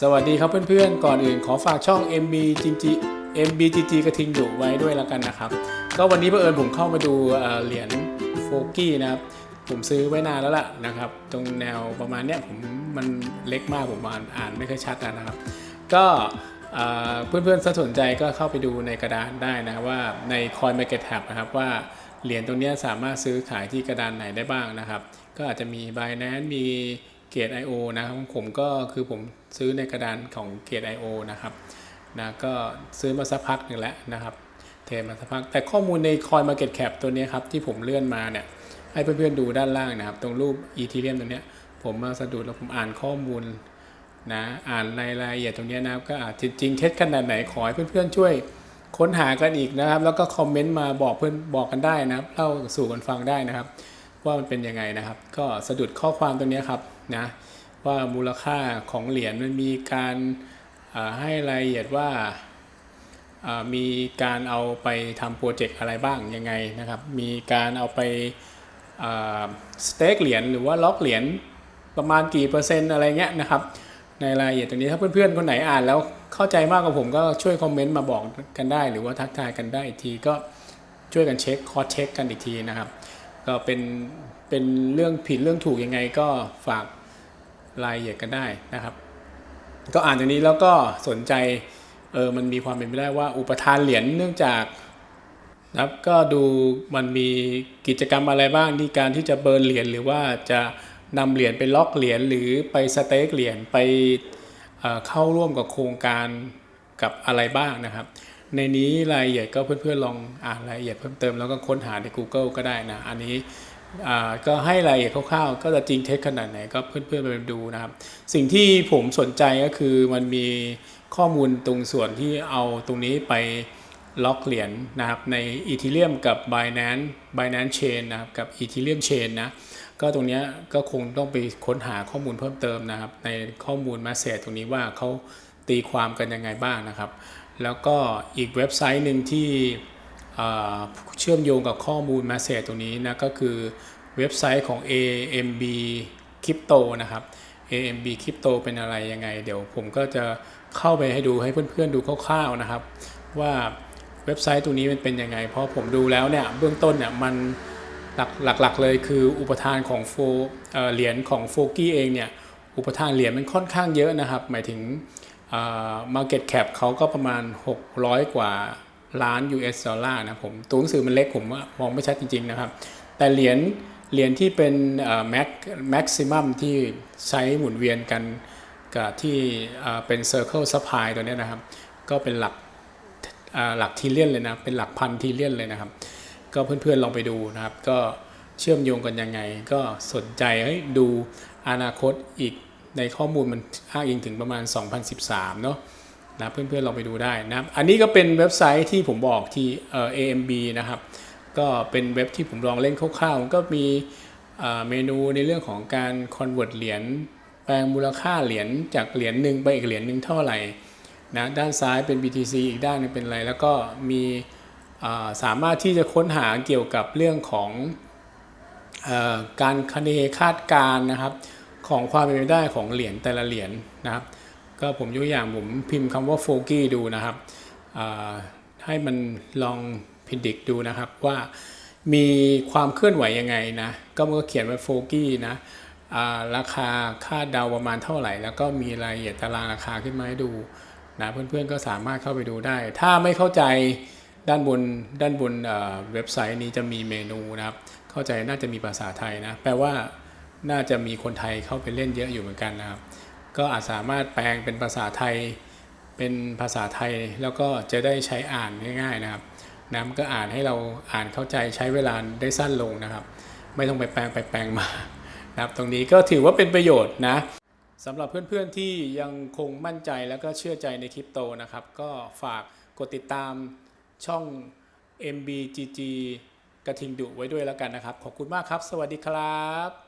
สวัสดีครับเพื่อนๆ ก่อนอื่นขอฝากช่อง MB GG MBGG กระทิงดุไว้ด้วยแล้วกันนะครับ ก็วันนี้เผอิญผมเข้ามาดูเหรียญโฟกี้นะครับ ผมซื้อไว้นานแล้วล่ะนะครับ ตรงแนวประมาณเนี้ยผมมันเล็กมากผมอ่านอ่านไม่ค่อยชัดนะครับ ก็เพื่อนๆ สนใจก็เข้าไปดูในกระดานได้นะว่าใน Coin Market Tab นะครับว่าเหรียญตรงนี้สามารถซื้อขายที่กระดานไหนได้บ้างนะครับ ก็อาจจะมี Binance มี เกต IO นะครับผมก็คือผมซื้อในกระดานของเกต IO นะครับนะก็ซื้อมาสักพักหนึ่งแล้วนะครับ เทมาสักพัก แต่ข้อมูลใน Coin Market Cap ตัวนี้ครับ ที่ผมเลื่อนมาเนี่ย ให้เพื่อนๆดูด้านล่างนะครับ ตรงรูป Ethereum ตัวนี้ผมมาสะดุดแล้วผมอ่านข้อมูลนะอ่านรายละเอียดตรงนี้นะครับ ก็อาจจริงๆเท็จขนาดไหนขอให้เพื่อนๆช่วยค้นหากันอีกนะครับ แล้วก็คอมเมนต์มาบอกเพื่อนบอกกันได้นะครับเล่าสู่กันฟังได้นะครับ ว่ามันเป็นยังไงนะครับ ก็สะดุดข้อความตรงนี้ครับนะว่ามูลค่าของเหรียญมันมีการให้รายละเอียดว่าอ่ามีการเอาไปทำโปรเจกต์อะไรบ้างยังไงนะครับ มีการเอาไปสเต็กเหรียญหรือว่าล็อกเหรียญประมาณกี่เปอร์เซ็นต์อะไรเงี้ยนะครับ ในรายละเอียดตรงนี้ถ้าเพื่อนๆ คนไหนอ่านแล้วเข้าใจมากกว่าผมก็ช่วยคอมเมนต์มาบอกกันได้ หรือว่าทักทายกันได้อีกทีก็ช่วยกันเช็คคอเช็คกันอีกทีนะครับ ก็เป็นเป็นเรื่องผิดเรื่องถูกยังไงก็ฝากรายละเอียดกันได้นะครับ ก็อ่านอย่างนี้แล้วก็สนใจเออมันมีความเป็นไปได้ว่าอุปทานเหรียญเนื่องจากนะครับก็ดูมันมีกิจกรรมอะไรบ้างที่การที่จะเบิร์นเหรียญหรือว่าจะนำเหรียญไปล็อกเหรียญหรือไปสเต็กเหรียญไปเเข้าร่วมกับโครงการกับอะไรบ้างนะครับ ในนี้รายละเอียดก็เพื่อนๆลองอ่านรายละเอียดเพิ่มเติมแล้วก็ค้นหาใน Google ก็ได้นะ อันนี้ก็ให้รายละเอียดคร่าวๆ ก็จะจริงเท็จขนาดไหนก็เพื่อนๆไปดูนะครับ สิ่งที่ผมสนใจก็คือมันมีข้อมูลตรงส่วนที่เอาตรงนี้ไปล็อกเหรียญนะครับใน Ethereum กับ Binance Binance Chain นะครับกับ Ethereum Chain นะก็ตรงนี้ก็คงต้องไปค้นหาข้อมูลเพิ่มเติมนะครับ ในข้อมูลมาเสจตรงนี้ว่าเขาตีความกันยังไงบ้างนะครับ แล้วก็อีกเว็บไซต์หนึ่งที่เชื่อมโยงกับข้อมูลมาเสจตรงนี้นะก็คือเว็บไซต์ของ AMB Crypto นะครับ AMB Crypto เป็นอะไรยังไง เดี๋ยวผมก็จะเข้าไปให้ดูให้เพื่อนๆดูคร่าวๆนะครับ ว่าเว็บไซต์ตัวนี้มันเป็นยังไง เพราะผมดูแล้วเนี่ยเบื้องต้นเนี่ยมันหลักๆเลยคืออุปทานของโฟเหรียญของโฟกี้เองเนี่ยอุปทานเหรียญมันค่อนข้างเยอะนะครับ หมายถึง market cap เขาก็ประมาณ 600 กว่าล้าน US ดอลลาร์นะผมตัวหนังสือมันเล็กผมว่ามองไม่ชัดจริง ๆ นะครับ แต่เหรียญเหรียญที่เป็นเอ่อ max maximum ที่ใช้หมุนเวียนกันกับที่เป็น circle supply ตัวนี้นะครับ ก็เป็นหลักหลักทีเลียนเลยนะ เป็นหลักพันทีเลียนเลยนะครับ ก็เพื่อนๆลองไปดูนะครับ ก็เชื่อมโยงกันยังไง ก็สนใจเฮ้ยดูอนาคตอีก ในข้อมูลมันอ้างอิงถึงประมาณ 2013 เนาะนะเพื่อนๆลองไปดูได้นะอันนี้ก็เป็นเว็บไซต์ที่ผมบอกที่เอ่อ AMB นะครับ ก็เป็นเว็บที่ผมลองเล่นคร่าวๆก็มีเมนูในเรื่องของการ convert เหรียญแปลงมูลค่าเหรียญจากเหรียญหนึ่งไปอีกเหรียญหนึ่งเท่าไหร่นะด้านซ้ายเป็น BTC อีกด้านนึงเป็นอะไร แล้วก็มีสามารถที่จะค้นหาเกี่ยวกับเรื่องของอการคเนคาดการณ์นะครับ ของความเป็นไปได้ของเหรียญแต่ละเหรียญนะครับ ก็ผมยกอย่างผมพิมพ์คำว่าโฟกี้ดูนะครับให้มันลองพิดิกดูนะครับว่ามีความเคลื่อนไหวยังไงนะ ก็มันก็เขียนไว้โฟกี้นะราคาคาดเดาประมาณเท่าไหร่ แล้วก็มีรายละเอียดตารางราคาขึ้นมาให้ดูนะเพื่อนๆก็สามารถเข้าไปดูได้ ถ้าไม่เข้าใจด้านบนด้านบนเว็บไซต์นี้จะมีเมนูนะครับ เข้าใจน่าจะมีภาษาไทยนะ แปลว่า น่าจะมีคนไทยเข้าไปเล่นเยอะอยู่เหมือนกันนะครับ ก็อาจสามารถแปลงเป็นภาษาไทย เป็นภาษาไทยแล้วก็จะได้ใช้อ่านง่าย ๆนะครับนะมันก็อ่านให้เราอ่านเข้าใจใช้เวลาได้สั้นลงนะครับ ไม่ต้องไปแปลงไปแปลงมานะครับ ตรงนี้ก็ถือว่าเป็นประโยชน์นะสำหรับเพื่อนๆที่ยังคงมั่นใจแล้วก็เชื่อใจในคริปโตนะครับ ก็ฝากกดติดตามช่อง MBGG กระทิงดุไว้ด้วยแล้วกันนะครับ ขอบคุณมากครับ สวัสดีครับ